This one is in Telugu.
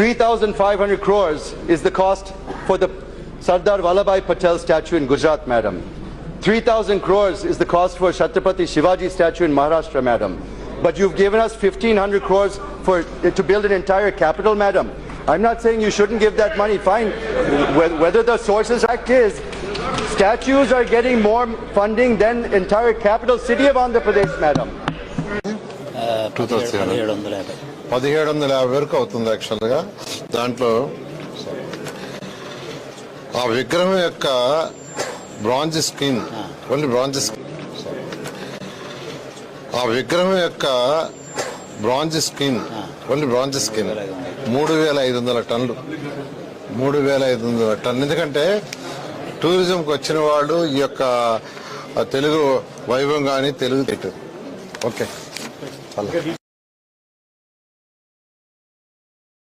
3,500 crores is the cost for the Sardar Vallabhai Patel statue in Gujarat, madam. 3,000 crores is the cost for Chhatrapati Shivaji statue in Maharashtra, madam. But you've given us 1,500 crores for, eh, to build an entire capital, madam. I'm not saying you shouldn't give that money, fine. Whether the sources act is, statues are getting more funding than entire capital city of Andhra Pradesh, madam. Two thousand పదిహేడు వందల యాభై వరకు అవుతుంది యాక్చువల్గా దాంట్లో ఆ విగ్రహం యొక్క bronze skin only bronze skin ఆ విగ్రహం యొక్క bronze skin only bronze skin మూడు వేల ఐదు వందల టన్నులు. మూడు వేల ఐదు వందల టన్ను ఎందుకంటే టూరిజంకి వచ్చిన వాళ్ళు ఈ యొక్క తెలుగు వైభవం కానీ తెలుగు ఓకే. Tolle.